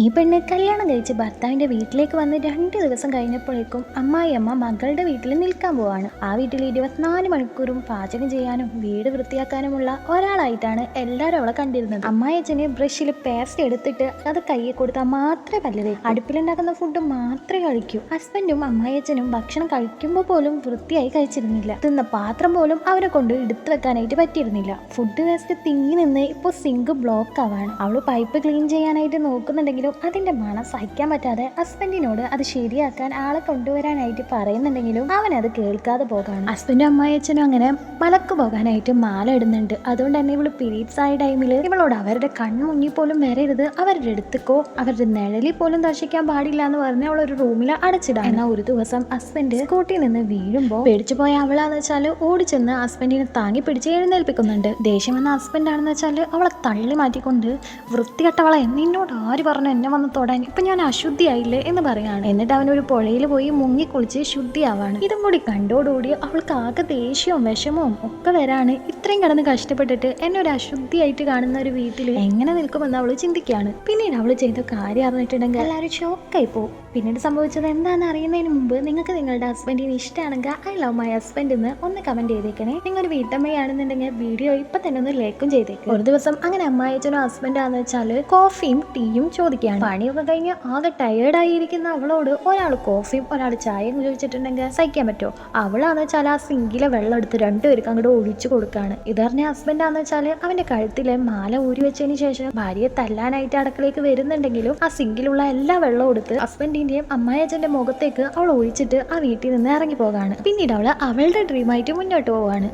ഈ പെണ്ണ് കല്യാണം കഴിച്ച് ഭർത്താവിന്റെ വീട്ടിലേക്ക് വന്ന് രണ്ട് ദിവസം കഴിഞ്ഞപ്പോഴേക്കും അമ്മായിയമ്മ മകളുടെ വീട്ടിൽ നിൽക്കാൻ പോവാണ്. ആ വീട്ടിൽ ഇരുപത്തിനാല് മണിക്കൂറും പാചകം ചെയ്യാനും വീട് വൃത്തിയാക്കാനുമുള്ള ഒരാളായിട്ടാണ് എല്ലാവരും അവളെ കണ്ടിരുന്നത്. അമ്മായിയച്ഛന് ബ്രഷിൽ പേസ്റ്റ് എടുത്തിട്ട് അത് കയ്യിൽ കൊടുത്താൽ മാത്രമേ പല്ല് അടുപ്പിലുണ്ടാക്കുന്ന ഫുഡ് മാത്രമേ കഴിക്കൂ. ഹസ്ബൻഡും അമ്മായച്ചനും ഭക്ഷണം കഴിക്കുമ്പോൾ പോലും വൃത്തിയായി കഴിച്ചിരുന്നില്ല. തിന്ന പാത്രം പോലും അവരെ കൊണ്ട് എടുത്തു വെക്കാനായിട്ട് പറ്റിയിരുന്നില്ല. ഫുഡ് വേസ്റ്റ് തിങ്ങി നിന്ന് ഇപ്പോൾ സിങ്ക് ബ്ലോക്ക് ആവാണ്. അവൾ പൈപ്പ് ക്ലീൻ ചെയ്യാനായിട്ട് നോക്കുന്നുണ്ടെങ്കിലും അതിന്റെ മണം സഹിക്കാൻ പറ്റാതെ ഹസ്ബൻഡിനോട് അത് ശരിയാക്കാൻ ആളെ കൊണ്ടുവരാനായിട്ട് പറയുന്നുണ്ടെങ്കിലും അവൻ അത് കേൾക്കാതെ പോകാണ്. ഹസ്ബൻഡും അമ്മായിയച്ഛനും അങ്ങനെ മലക്ക് പോകാനായിട്ട് മാല ഇടുന്നുണ്ട്. അതുകൊണ്ട് തന്നെ ഇവൾ പീരീഡ്സ് ആയ ടൈമിൽ ഇവളോട് അവരുടെ കൺമുന്നിൽ പോലും വരരുത്. അവരുടെ അടുത്തേക്കോ അവരുടെ നിഴലിൽ പോലും ദർശിക്കാൻ പാടില്ല എന്ന് പറഞ്ഞ് അവൾ ഒരു റൂമിൽ അടച്ചിടാം എന്നാൽ ഒരു ദിവസം ഹസ്ബൻഡ് സ്കൂട്ടിയിൽ നിന്ന് വീഴുമ്പോൾ പേടിച്ചു പോയ അവളാന്ന് വെച്ചാൽ ഓടിച്ചെന്ന് ഹസ്ബൻഡിനെ താങ്ങി പിടിച്ച് എഴുന്നേൽപ്പിക്കുന്നുണ്ട്. ദേഷ്യം വന്ന ഹസ്ബൻഡ് ആണെന്ന് വെച്ചാൽ അവളെ തള്ളി മാറ്റിക്കൊണ്ട് വൃത്തികെട്ടവളെ നിന്നോട് ആര് പറഞ്ഞു എന്നെ വന്ന് തൊടാൻ ഇപ്പൊ ഞാൻ അശുദ്ധിയായില്ലേ എന്ന് പറയാണ്. എന്നിട്ട് അവൻ ഒരു പുഴയിൽ പോയി മുങ്ങി കുളിച്ച് ശുദ്ധിയാവാണ്. ഇതും കൂടി കണ്ടോടുകൂടി അവൾക്ക് ആകെ ദേഷ്യവും വിഷമവും ഒക്കെ വരാണ്. ഇത്രയും കിടന്ന് കഷ്ടപ്പെട്ടിട്ട് എന്നെ ഒരു അശുദ്ധിയായിട്ട് കാണുന്ന ഒരു വീട്ടിൽ എങ്ങനെ നിൽക്കുമെന്ന് അവൾ ചിന്തിക്കുകയാണ്. പിന്നീട് അവൾ ചെയ്ത കാര്യം അറിഞ്ഞിട്ടുണ്ടെങ്കിൽ എല്ലാവരും ഷോക്കായി പോകും. പിന്നീട് സംഭവിച്ചത് എന്താണെന്ന് അറിയുന്നതിന് മുമ്പ് നിങ്ങൾക്ക് നിങ്ങളുടെ ഹസ്ബൻഡിന് ഇഷ്ടമാണെങ്കിൽ ഐ ലവ് മൈ ഹസ്ബൻഡ് എന്ന് ഒന്ന് കമന്റ് ചെയ്തേക്കണേ. നിങ്ങൾ ഒരു വീട്ടമ്മയാണെന്നുണ്ടെങ്കിൽ വീഡിയോ ഇപ്പൊ തന്നെ ഒന്ന് ലൈക്കും ചെയ്തേക്കും. ഒരു ദിവസം അങ്ങനെ അമ്മായച്ചനും ഹസ്ബൻഡ് ആണെന്ന് വെച്ചാൽ കോഫിയും ടീയും ചോദിക്കുകയാണ് പണിയൊക്കെ കഴിഞ്ഞ് ആകെ ടയേർഡ് ആയിരിക്കുന്ന അവളോട് ഒരാൾ കോഫിയും ഒരാൾ ചായയും ചോദിച്ചിട്ടുണ്ടെങ്കിൽ സഹിക്കാൻ പറ്റുമോ? അവളാന്ന് വെച്ചാൽ ആ സിങ്കിലെ വെള്ളം എടുത്ത് രണ്ടുപേർക്ക് അങ്ങോട്ട് ഒഴിച്ചു കൊടുക്കുകയാണ് ഇതറിഞ്ഞ ഹസ്ബൻഡ് ആണെന്ന് വെച്ചാൽ അവന്റെ കഴുത്തിലെ മാല ഊരി വെച്ചതിന് ശേഷം ഭാര്യയെ തല്ലാനായിട്ട് അടുക്കളയ്ക്ക് വരുന്നുണ്ടെങ്കിലും ആ സിങ്കിലുള്ള എല്ലാ വെള്ളവും എടുത്ത് ഹസ്ബൻഡിന്റെയും അമ്മായച്ചന്റെ മുഖത്തേക്ക് അവൾ ഒഴിച്ചിട്ട് ആ വീട്ടിൽ നിന്ന് ഇറങ്ങി പോകാണ്. പിന്നീട് അവൾ അവളുടെ ഡ്രീമായിട്ട് മുന്നോട്ട് പോവാണ്.